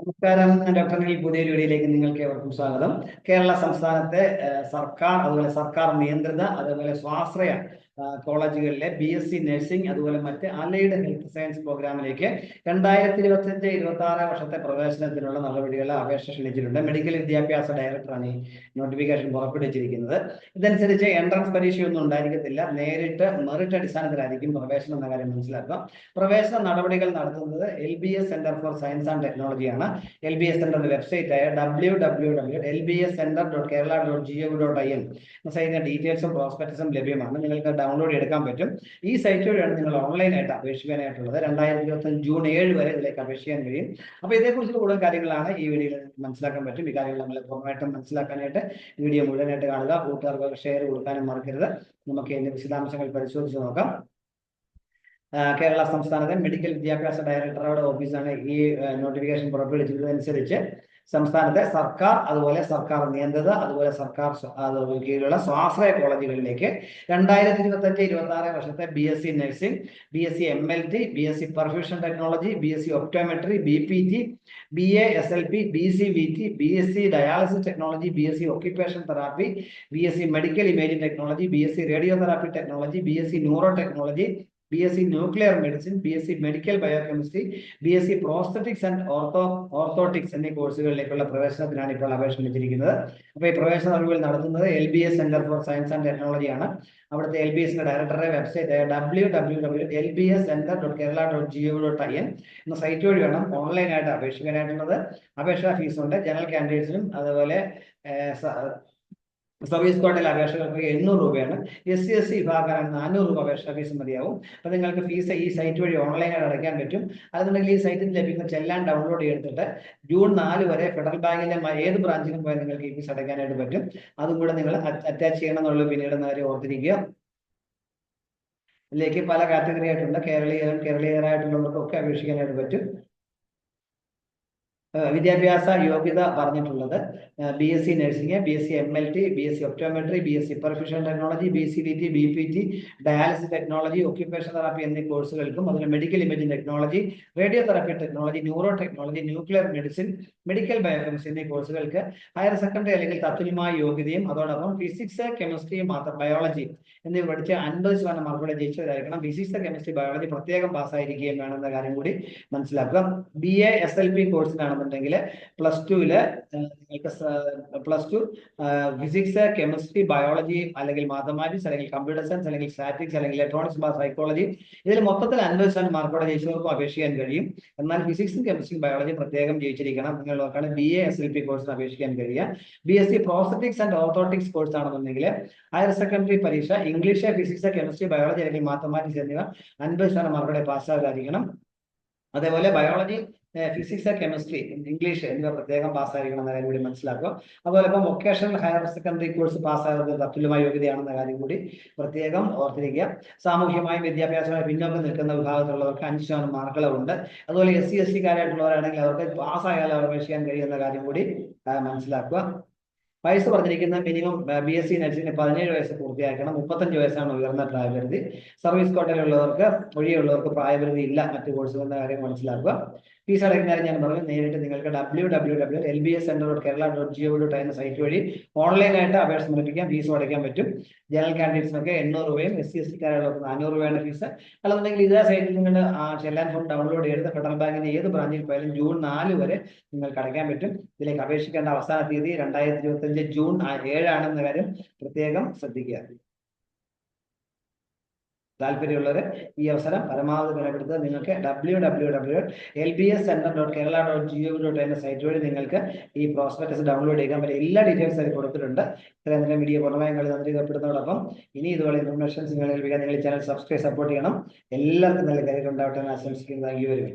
നമസ്കാരം. ഡോക്ടർ പുതിയ വീഡിയോയിലേക്ക് നിങ്ങൾക്ക് ഏവർക്കും സ്വാഗതം. കേരള സംസ്ഥാനത്തെ സർക്കാർ അതുപോലെ സർക്കാർ നിയന്ത്രിത അതുപോലെ സ്വാശ്രയ കോളേജുകളിലെ ബി എസ് സി നഴ്സിംഗ് അതുപോലെ മറ്റ് അലൈഡ് ഹെൽത്ത് സയൻസ് പ്രോഗ്രാമിലേക്ക് രണ്ടായിരത്തി ഇരുപത്തഞ്ച് ഇരുപത്തി ആറ് വർഷത്തെ പ്രവേശനത്തിനുള്ള നടപടികൾ അപേക്ഷ ക്ഷണിച്ചിട്ടുണ്ട്. മെഡിക്കൽ വിദ്യാഭ്യാസ ഡയറക്ടറാണ് ഈ നോട്ടിഫിക്കേഷൻ പുറപ്പെടുവിച്ചിരിക്കുന്നത്. ഇതനുസരിച്ച് എൻട്രൻസ് പരീക്ഷയൊന്നും ഉണ്ടായിരിക്കത്തില്ല. നേരിട്ട് മെറിറ്റ് അടിസ്ഥാനത്തിലായിരിക്കും പ്രവേശനം എന്ന കാര്യം മനസ്സിലാക്കാം പ്രവേശന നടപടികൾ നടത്തുന്നത് L B S centre for science and ടെക്നോളജിയാണ് L B S സെന്ററിന്റെ വെബ്സൈറ്റ് ആയ W W W L B S centre dot Kerala dot G O dot I N ഡീറ്റെയിൽസും പ്രോസ്പെക്ടസും ലഭ്യമാണ്. നിങ്ങൾക്ക് ഡൗൺലോഡ് എടുക്കാൻ പറ്റും. ഈ സൈറ്റ് വഴിയാണ് നിങ്ങൾ ഓൺലൈനായിട്ട് അപേക്ഷിക്കാനായിട്ടുള്ളത്. രണ്ടായിരത്തി ഇരുപത്തി ജൂൺ ഏഴ് വരെ ഇതിലേക്ക് അപേക്ഷിക്കാൻ കഴിയും. അപ്പോൾ ഇതേക്കുറിച്ച് കൂടുതൽ കാര്യങ്ങളാണ് ഈ വീഡിയോയിൽ മനസ്സിലാക്കാൻ പറ്റും. ഈ കാര്യങ്ങൾ നമ്മൾ പൂർണമായിട്ടും മനസ്സിലാക്കാനായിട്ട് വീഡിയോ മുഴുവനായിട്ട് കാണുക. കൂട്ടുകാർക്ക് ഷെയർ കൊടുക്കാനും മറക്കരുത്. നമുക്ക് ഇതിന്റെ വിശദാംശങ്ങൾ പരിശോധിച്ച് നോക്കാം. കേരള സംസ്ഥാനത്തെ മെഡിക്കൽ വിദ്യാഭ്യാസ ഡയറക്ടറുടെ ഓഫീസാണ് ഈ നോട്ടിഫിക്കേഷൻ പുറപ്പെടുവിച്ചതനുസരിച്ച് സംസ്ഥാനത്തെ സർക്കാർ അതുപോലെ സർക്കാർ നിയന്ത്രിത അതുപോലെ സർക്കാർ കീഴിലുള്ള സ്വാശ്രയ കോളേജുകളിലേക്ക് രണ്ടായിരത്തി ഇരുപത്തി അഞ്ച് ഇരുപത്തി ആറ് വർഷത്തെ B S C nursing B S C M L T B S C perfusion technology B S C optometry B P T B A S L P B C V T B S C dialysis technology B S C occupation therapy B S C medical imaging technology B S C radio therapy technology B S C neuro technology B S C nuclear medicine B S C medical biochemistry B S C prosthetics and ortho orthotics എന്നീ കോഴ്സുകളിലേക്കുള്ള പ്രവേശനത്തിനാണ് ഇപ്പോൾ അപേക്ഷ ക്ഷണിച്ചിരിക്കുന്നത് അപ്പോൾ ഈ പ്രവേശന അറിവുകൾ നടത്തുന്നത് L B S centre for science and technology ആണ്. അവിടുത്തെ എൽ ബി എസിന്റെ ഡയറക്ടറുടെ website W W W L B S centre dot Kerala dot G O dot I N എന്ന സൈറ്റ് വഴി വേണം ഓൺലൈനായിട്ട് അപേക്ഷിക്കാനായിട്ടുള്ളത് അപേക്ഷാ ഫീസുണ്ട് ജനറൽ കാൻഡിഡേറ്റ്സിനും അതുപോലെ സർവീസ് കോട്ടയിൽ അപേക്ഷകർക്ക് എണ്ണൂറ് രൂപയാണ്. എസ് സി എസ് സി വിഭാഗക്കാരാണ് നാനൂറ് രൂപ അപേക്ഷ ഫീസ് മതിയാവും. അപ്പൊ നിങ്ങൾക്ക് ഫീസ് ഈ സൈറ്റ് വഴി ഓൺലൈനായിട്ട് അടയ്ക്കാൻ പറ്റും. അതെന്നുണ്ടെങ്കിൽ ഈ സൈറ്റിൽ ലഭിക്കുന്ന ചെല്ലാൻ ഡൗൺലോഡ് ചെയ്തിട്ട് ജൂൺ നാല് വരെ ഫെഡറൽ ബാങ്കിലെ ഏത് ബ്രാഞ്ചിലും പോയാൽ നിങ്ങൾക്ക് ഈ ഫീസ് അടയ്ക്കാനായിട്ട് പറ്റും. അതും കൂടെ നിങ്ങൾ അറ്റാച്ച് ചെയ്യണം എന്നുള്ളത് പിന്നീട് നേരെ ഓർത്തിരിക്കുക. ഇതിലേക്ക് പല കാറ്റഗറി ആയിട്ടുണ്ട്. കേരളീയരും കേരളീയരായിട്ടുള്ളവർക്കൊക്കെ അപേക്ഷിക്കാനായിട്ട് പറ്റും. വിദ്യാഭ്യാസ യോഗ്യത പറഞ്ഞിട്ടുള്ളത്. B S C nursing B S C M L T B S C optometry B S C perfusion technology B C D T B P T dialysis technology occupation therapy എന്നീ കോഴ്സുകൾക്കും അതുപോലെ medical imaging technology radio therapy technology neuro technology nuclear medicine medical biochemistry എന്നീ കോഴ്സുകൾക്ക് higher secondary അല്ലെങ്കിൽ തത്തുല്യമായ യോഗ്യതയും അതോടൊപ്പം physics chemistry മാത്രം ബയോളജി എന്നിവ പഠിച്ച് അൻപത് ശതമാനം മാർക്കോടെ ജയിച്ചവരായിരിക്കണം. ഫിസിക്സ് കെമിസ്ട്രി ബയോളജി പ്രത്യേകം പാസ്സായിരിക്കുകയും വേണമെന്ന കാര്യം കൂടി മനസ്സിലാക്കുക. B A S L P കോഴ്സിനാണെന്നുണ്ടെങ്കിൽ plus ടുവിൽ നിങ്ങൾക്ക് plus two physics chemistry biology അല്ലെങ്കിൽ മാത്തമാറ്റിക്സ് അല്ലെങ്കിൽ കമ്പ്യൂട്ടർ സയൻസ് അല്ലെങ്കിൽ സ്റ്റാറ്റിക്സ് അല്ലെങ്കിൽ ഇലക്ട്രോണിക്സ് സൈക്കോളജി ഇതിൽ മൊത്തത്തിൽ അൻപത് ശതമാനം മാർക്കോടെ ജയിച്ചവർക്കും അപേക്ഷിക്കാൻ കഴിയും. എന്നാൽ ഫിസിക്സും കെമിസ്ട്രിയും ബയോളജി പ്രത്യേകം ജയിച്ചിരിക്കണം നിങ്ങൾക്കാണ് B A S L P കോഴ്സിന് അപേക്ഷിക്കാൻ കഴിയുക. B S C prosthetics and orthotics course ആണെന്നുണ്ടെങ്കിൽ ഹയർ സെക്കൻഡറി പരീക്ഷ ഇംഗ്ലീഷ് ഫിസിക്സ് കെമിസ്ട്രി ബയോളജി അല്ലെങ്കിൽ മാത്തമാറ്റിക്സ് എന്നിവ അൻപത് ശതമാനം മാർക്കോടെ പാസ്സാകാതിരിക്കണം അതേപോലെ ബയോളജി ഫിസിക്സ് കെമിസ്ട്രി ഇംഗ്ലീഷ് എന്നിവ പ്രത്യേകം പാസ്സായിരിക്കണം എന്ന കാര്യം കൂടി മനസ്സിലാക്കുക അതുപോലെ ഇപ്പം വൊക്കേഷണൽ ഹയർ സെക്കൻഡറി കോഴ്സ് പാസ്സാകുന്നത് തത്തുല്യമായ യോഗ്യതയാണെന്ന കാര്യം കൂടി പ്രത്യേകം ഓർത്തിരിക്കുക. സാമൂഹ്യമായും വിദ്യാഭ്യാസമായി പിന്നോക്കം നിൽക്കുന്ന വിഭാഗത്തിലുള്ളവർക്ക് അഞ്ച് ശതമാനം മാർക്കുകളുണ്ട് അതുപോലെ എസ് സി എസ് സി കാര്യമായിട്ടുള്ളവരാണെങ്കിൽ അവർക്ക് പാസ്സായാലും അപേക്ഷിക്കാൻ കഴിയുന്ന കാര്യം കൂടി മനസ്സിലാക്കുക. വയസ്സ് പറഞ്ഞിരിക്കുന്ന മിനിമം ബി എസ് സി നഴ്സിംഗിന് പതിനേഴ് വയസ്സ് പൂർത്തിയാക്കണം മുപ്പത്തഞ്ച് വയസ്സാണ് ഉയർന്ന പ്രായപരിധി. സർവീസ് കോട്ടയിലുള്ളവർക്ക് ഒഴിയുള്ളവർക്ക് പ്രായപരിധി ഇല്ല. മറ്റു കോഴ്സുകളുടെ കാര്യം മനസ്സിലാക്കുക. ഫീസ് അടയ്ക്കുന്നതിന് ഞാൻ പറഞ്ഞു നേരിട്ട് നിങ്ങൾക്ക് W W W L B S centre dot Kerala dot GO dot എന്ന സൈറ്റ് വഴി ഓൺലൈനായിട്ട് അപേക്ഷ സമർപ്പിക്കാം ഫീസ് അടയ്ക്കാൻ പറ്റും. ജനറൽ കാൻഡിഡേറ്റ്സിനൊക്കെ എണ്ണൂറ് രൂപയും എസ് സി എസ് സിക്കാരുള്ളവർക്ക് നാനൂറ് രൂപയാണ് ഫീസ് അല്ലെന്നുണ്ടെങ്കിൽ ഇതേ സൈറ്റിൽ നിങ്ങൾ ആ ചെല്ലാൻ ഫോം ഡൗൺലോഡ് ചെയ്ത് ഫെഡറൽ ബാങ്കിന്റെ ഏത് ബ്രാഞ്ചിൽ പോയാലും ജൂൺ നാല് വരെ നിങ്ങൾക്ക് അടയ്ക്കാൻ പറ്റും. ഇതിലേക്ക് അപേക്ഷിക്കേണ്ട അവസാന തീയതി രണ്ടായിരത്തി ഇരുപത്തി അഞ്ച് ജൂൺ ഏഴാണെന്ന കാര്യം പ്രത്യേകം ശ്രദ്ധിക്കുക. താല്പര്യമുള്ളവർ ഈ അവസരം പരമാവധി വിലപ്പെടുത്തുക നിങ്ങൾക്ക് W W W L B S centre dot Kerala dot G O dot എന്ന സൈറ്റ് വഴി നിങ്ങൾക്ക് ഈ പ്രോസ്പെക്ടസ് ഡൗൺലോഡ് ചെയ്യാൻ പറ്റും. എല്ലാ ഡീറ്റെയിൽസ് അതിൽ കൊടുത്തിട്ടുണ്ട്. ഇത്രയും നേരം വീഡിയോ പൂർണമായും കളി തന്നിരിക്കപ്പെടുന്നതോടൊപ്പം ഇനി ഇതുപോലെ ഇൻഫർമേഷൻസ് നിങ്ങൾ ലഭിക്കാൻ നിങ്ങൾ ചാനൽ സബ്സ്ക്രൈബ് സപ്പോർട്ട് ചെയ്യണം. എല്ലാവർക്കും നല്ല കാര്യങ്ങൾ ഉണ്ടാവട്ടെ എന്ന് യു വെരി ഒരു